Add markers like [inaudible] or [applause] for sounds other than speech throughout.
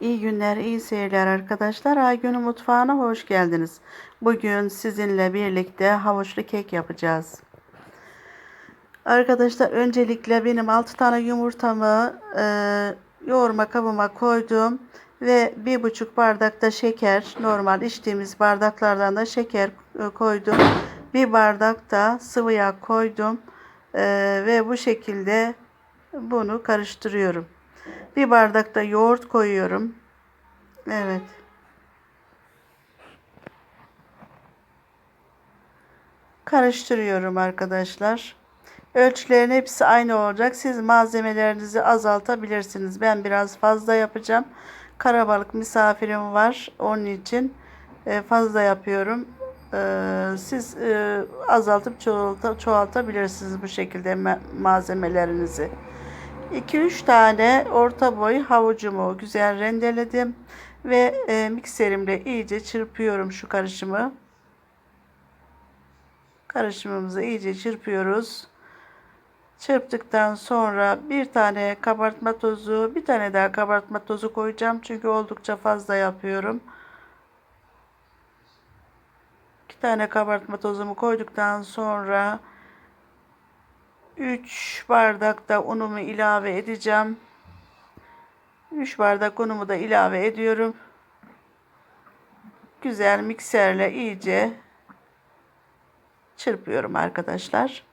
İyi günler, iyi seyirler arkadaşlar. Aygün'ün mutfağına hoş geldiniz. Bugün sizinle birlikte havuçlu kek yapacağız. Arkadaşlar öncelikle benim 6 tane yumurtamı e, yoğurma kabıma koydum. Ve bir buçuk bardak da şeker, normal içtiğimiz bardaklardan da şeker e, koydum. Bir bardak da sıvı yağ koydum. E, ve bu şekilde bunu karıştırıyorum. Bir bardak da yoğurt koyuyorum. Evet. Karıştırıyorum arkadaşlar. Ölçülerin hepsi aynı olacak. Siz malzemelerinizi azaltabilirsiniz. Ben biraz fazla yapacağım. Karabalık misafirim var. Onun için e, fazla yapıyorum. E, siz e, azaltıp çoğaltabilirsiniz bu şekilde malzemelerinizi. 2-3 tane orta boy havucumu güzel rendeledim ve e, mikserimle iyice çırpıyorum şu karışımı. Karışımımızı iyice çırpıyoruz. Çırptıktan sonra bir tane kabartma tozu, bir tane daha kabartma tozu koyacağım. Çünkü oldukça fazla yapıyorum. İki tane kabartma tozumu koyduktan sonra 3 bardak da unumu ilave edeceğim. 3 bardak unumu da ilave ediyorum. Güzel mikserle iyice çırpıyorum arkadaşlar.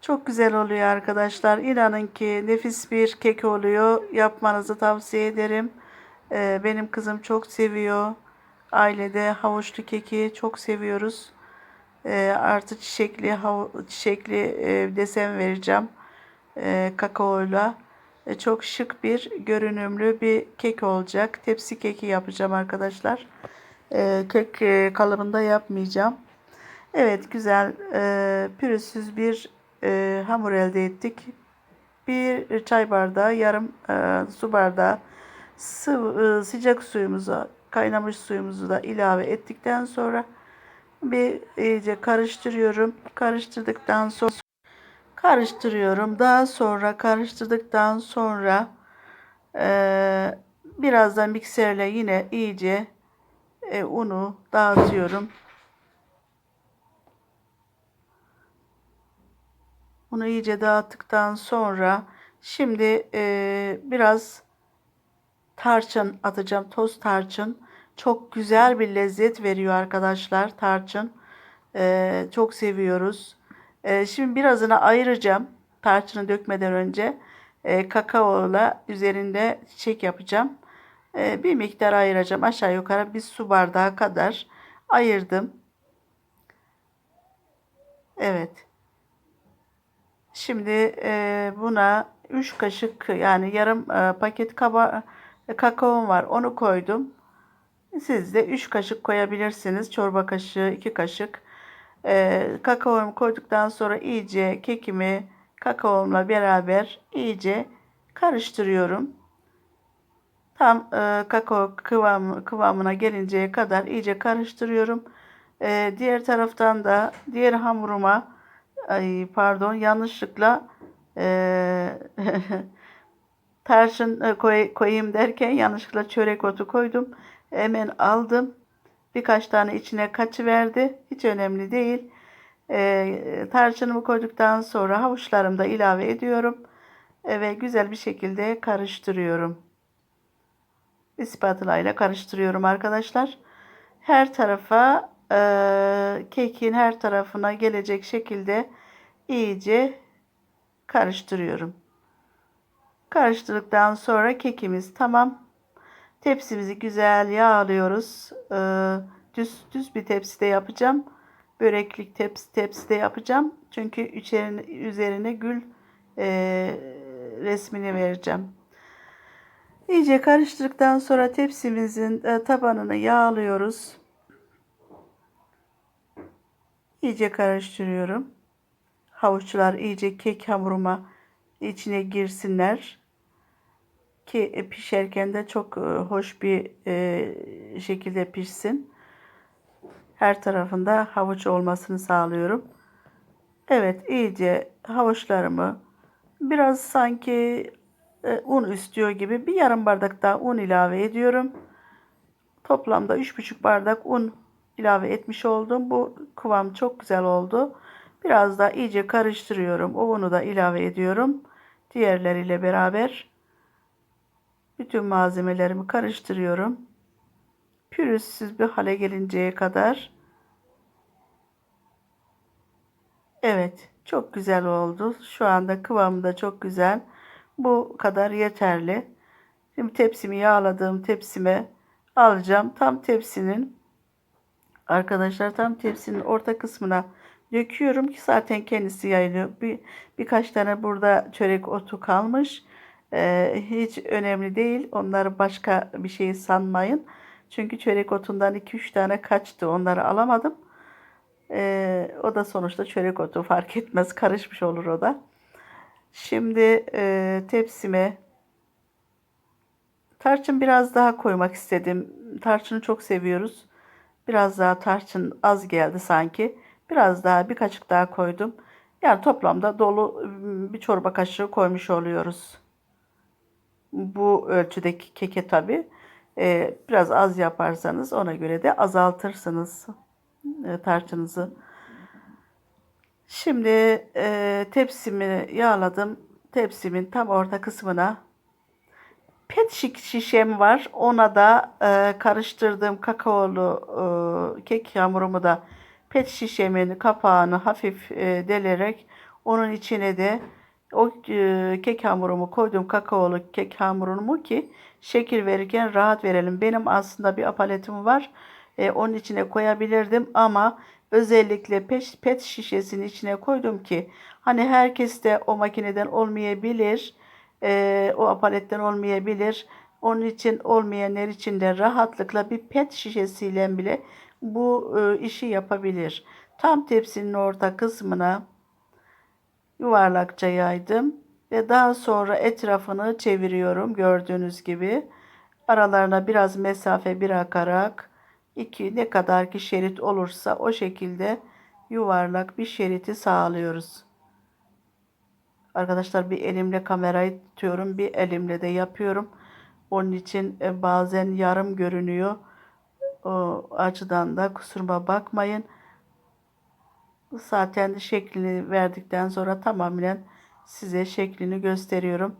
Çok güzel oluyor arkadaşlar. İnanın ki nefis bir kek oluyor. Yapmanızı tavsiye ederim. Ee, benim kızım çok seviyor. Ailede havuçlu keki çok seviyoruz. E, artı çiçekli çiçekli e, desen vereceğim e, kakaoyla. E, çok şık bir görünümlü bir kek olacak. Tepsi keki yapacağım arkadaşlar. E, kek e, kalıbında yapmayacağım. Evet güzel e, pürüzsüz bir e, hamur elde ettik. Bir çay bardağı yarım e, su bardağı sıvı, e, sıcak suyumuzu kaynamış suyumuzu da ilave ettikten sonra bir iyice karıştırıyorum. Karıştırdıktan sonra karıştırıyorum. Daha sonra karıştırdıktan sonra e, birazdan mikserle yine iyice e, unu dağıtıyorum. Unu iyice dağıttıktan sonra şimdi e, biraz tarçın atacağım. Toz tarçın. Çok güzel bir lezzet veriyor arkadaşlar tarçın. Ee, çok seviyoruz. Ee, şimdi birazını ayıracağım. Tarçını dökmeden önce e, kakaola üzerinde çiçek yapacağım. E, bir miktar ayıracağım. Aşağı yukarı bir su bardağı kadar ayırdım. Evet. Şimdi e, buna 3 kaşık yani yarım e, paket kaba, e, kakaom var. Onu koydum. Siz de 3 kaşık koyabilirsiniz. Çorba kaşığı 2 kaşık. Ee, kakaomu koyduktan sonra iyice kekimi kakaomla beraber iyice karıştırıyorum. Tam e, kakao kıvam, kıvamına gelinceye kadar iyice karıştırıyorum. E, diğer taraftan da diğer hamuruma ay, pardon yanlışlıkla e, [laughs] tarçın e, koy, koyayım derken yanlışlıkla çörek otu koydum. Hemen aldım. Birkaç tane içine kaçıverdi. Hiç önemli değil. E, tarçınımı koyduktan sonra havuçlarımı da ilave ediyorum. E, ve güzel bir şekilde karıştırıyorum. Spatula ile karıştırıyorum arkadaşlar. Her tarafa e, kekin her tarafına gelecek şekilde iyice karıştırıyorum. Karıştırdıktan sonra kekimiz tamam. Tepsimizi güzel yağlıyoruz. Ee, düz düz bir tepside yapacağım. Böreklik tepsi tepside yapacağım. Çünkü üzerine, üzerine gül e, resmini vereceğim. İyice karıştırdıktan sonra tepsimizin e, tabanını yağlıyoruz. İyice karıştırıyorum. Havuçlar iyice kek hamuruma içine girsinler ki pişerken de çok e, hoş bir e, şekilde pişsin. Her tarafında havuç olmasını sağlıyorum. Evet iyice havuçlarımı biraz sanki e, un istiyor gibi bir yarım bardak daha un ilave ediyorum. Toplamda 3,5 bardak un ilave etmiş oldum. Bu kıvam çok güzel oldu. Biraz daha iyice karıştırıyorum. O unu da ilave ediyorum. Diğerleriyle beraber bütün malzemelerimi karıştırıyorum. Pürüzsüz bir hale gelinceye kadar. Evet, çok güzel oldu. Şu anda kıvamı da çok güzel. Bu kadar yeterli. Şimdi tepsimi yağladığım tepsime alacağım. Tam tepsinin arkadaşlar tam tepsinin orta kısmına döküyorum ki zaten kendisi yayılıyor. Bir, birkaç tane burada çörek otu kalmış. Ee, hiç önemli değil. Onları başka bir şey sanmayın. Çünkü çörek otundan 2-3 tane kaçtı. Onları alamadım. Ee, o da sonuçta çörek otu fark etmez. Karışmış olur o da. Şimdi e, tepsime tarçın biraz daha koymak istedim. Tarçını çok seviyoruz. Biraz daha tarçın az geldi sanki. Biraz daha bir kaşık daha koydum. Yani toplamda dolu bir çorba kaşığı koymuş oluyoruz. Bu ölçüdeki keke tabi. Ee, biraz az yaparsanız ona göre de azaltırsınız e, tarçınızı. Şimdi e, tepsimi yağladım. Tepsimin tam orta kısmına pet şişem var. Ona da e, karıştırdığım kakaolu e, kek hamurumu da pet şişemin kapağını hafif e, delerek onun içine de o e, kek hamurumu koydum kakaolu kek hamurumu ki şekil verirken rahat verelim. Benim aslında bir apaletim var. E, onun içine koyabilirdim ama özellikle pet, pet şişesinin içine koydum ki hani herkes de o makineden olmayabilir. E, o apaletten olmayabilir. Onun için olmayanlar için de rahatlıkla bir pet şişesiyle bile bu e, işi yapabilir. Tam tepsinin orta kısmına yuvarlakça yaydım ve daha sonra etrafını çeviriyorum gördüğünüz gibi. Aralarına biraz mesafe bırakarak iki ne kadar ki şerit olursa o şekilde yuvarlak bir şeriti sağlıyoruz. Arkadaşlar bir elimle kamerayı tutuyorum, bir elimle de yapıyorum. Onun için e, bazen yarım görünüyor. O açıdan da kusuruma bakmayın. Zaten şeklini verdikten sonra tamamen size şeklini gösteriyorum.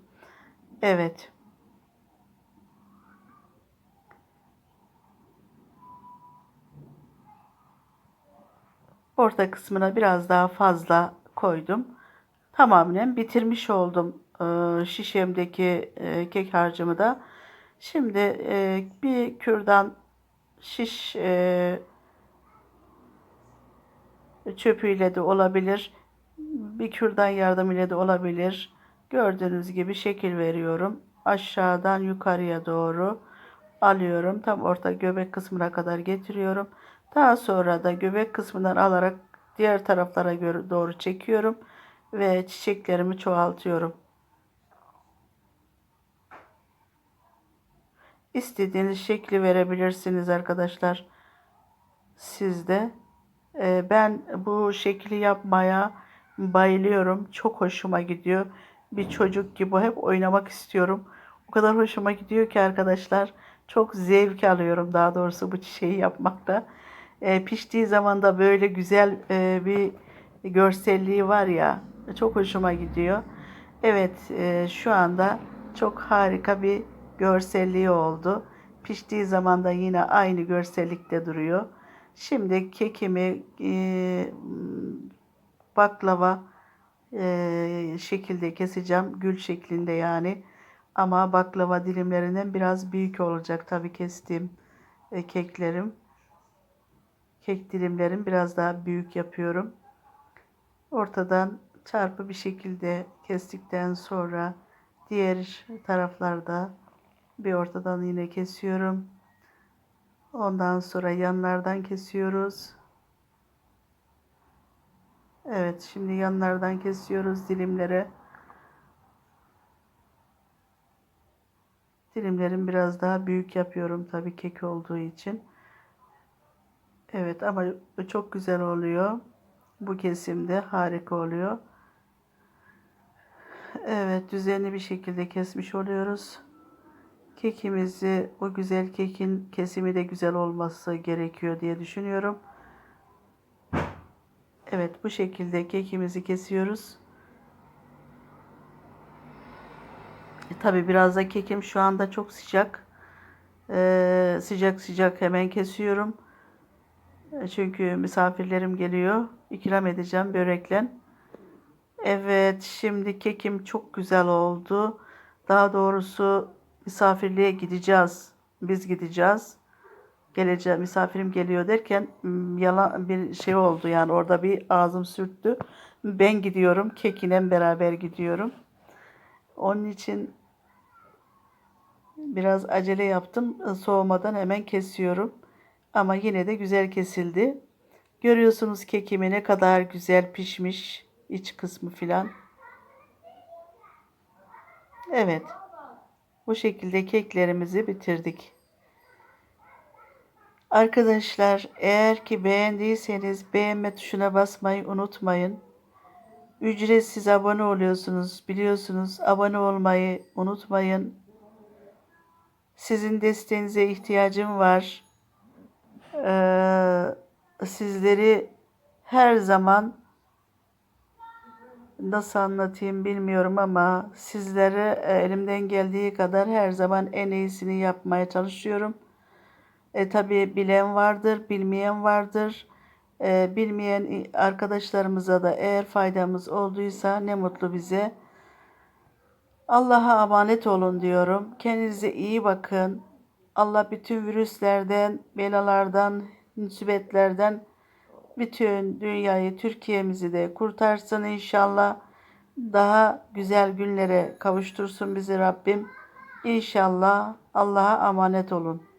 Evet. Orta kısmına biraz daha fazla koydum. Tamamen bitirmiş oldum e, şişemdeki e, kek harcımı da. Şimdi e, bir kürdan şiş çöpüyle de olabilir. Bir kürdan yardımıyla da olabilir. Gördüğünüz gibi şekil veriyorum. Aşağıdan yukarıya doğru alıyorum. Tam orta göbek kısmına kadar getiriyorum. Daha sonra da göbek kısmından alarak diğer taraflara doğru çekiyorum ve çiçeklerimi çoğaltıyorum. İstediğiniz şekli verebilirsiniz arkadaşlar. Siz de. Ee, ben bu şekli yapmaya bayılıyorum. Çok hoşuma gidiyor. Bir çocuk gibi hep oynamak istiyorum. O kadar hoşuma gidiyor ki arkadaşlar. Çok zevk alıyorum daha doğrusu bu çiçeği yapmakta. E, piştiği zaman da böyle güzel e, bir görselliği var ya. Çok hoşuma gidiyor. Evet e, şu anda çok harika bir görselliği oldu. Piştiği zaman da yine aynı görsellikte duruyor. Şimdi kekimi e, baklava e, şekilde keseceğim. Gül şeklinde yani. Ama baklava dilimlerinden biraz büyük olacak tabii kestiğim e, keklerim. Kek dilimlerim biraz daha büyük yapıyorum. Ortadan çarpı bir şekilde kestikten sonra diğer taraflarda bir ortadan yine kesiyorum. Ondan sonra yanlardan kesiyoruz. Evet şimdi yanlardan kesiyoruz dilimlere. Dilimlerim biraz daha büyük yapıyorum tabii kek olduğu için. Evet ama çok güzel oluyor. Bu kesimde harika oluyor. Evet, düzenli bir şekilde kesmiş oluyoruz. Kekimizi, o güzel kekin kesimi de güzel olması gerekiyor diye düşünüyorum. Evet, bu şekilde kekimizi kesiyoruz. E, tabii biraz da kekim şu anda çok sıcak. Ee, sıcak sıcak hemen kesiyorum. E, Çünkü misafirlerim geliyor. İkram edeceğim börekle. Evet, şimdi kekim çok güzel oldu. Daha doğrusu misafirliğe gideceğiz. Biz gideceğiz. Geleceğim, misafirim geliyor derken m, yalan bir şey oldu yani orada bir ağzım sürttü. Ben gidiyorum, kekine beraber gidiyorum. Onun için biraz acele yaptım. Soğumadan hemen kesiyorum. Ama yine de güzel kesildi. Görüyorsunuz kekimi ne kadar güzel pişmiş. iç kısmı filan. Evet. Bu şekilde keklerimizi bitirdik. Arkadaşlar eğer ki beğendiyseniz beğenme tuşuna basmayı unutmayın. Ücretsiz abone oluyorsunuz. Biliyorsunuz abone olmayı unutmayın. Sizin desteğinize ihtiyacım var. Ee, sizleri her zaman nasıl anlatayım bilmiyorum ama sizlere e, elimden geldiği kadar her zaman en iyisini yapmaya çalışıyorum. E, tabii bilen vardır, bilmeyen vardır. E, bilmeyen arkadaşlarımıza da eğer faydamız olduysa ne mutlu bize. Allah'a emanet olun diyorum. Kendinize iyi bakın. Allah bütün virüslerden, belalardan, musibetlerden bütün dünyayı, Türkiye'mizi de kurtarsın inşallah. Daha güzel günlere kavuştursun bizi Rabbim. İnşallah Allah'a emanet olun.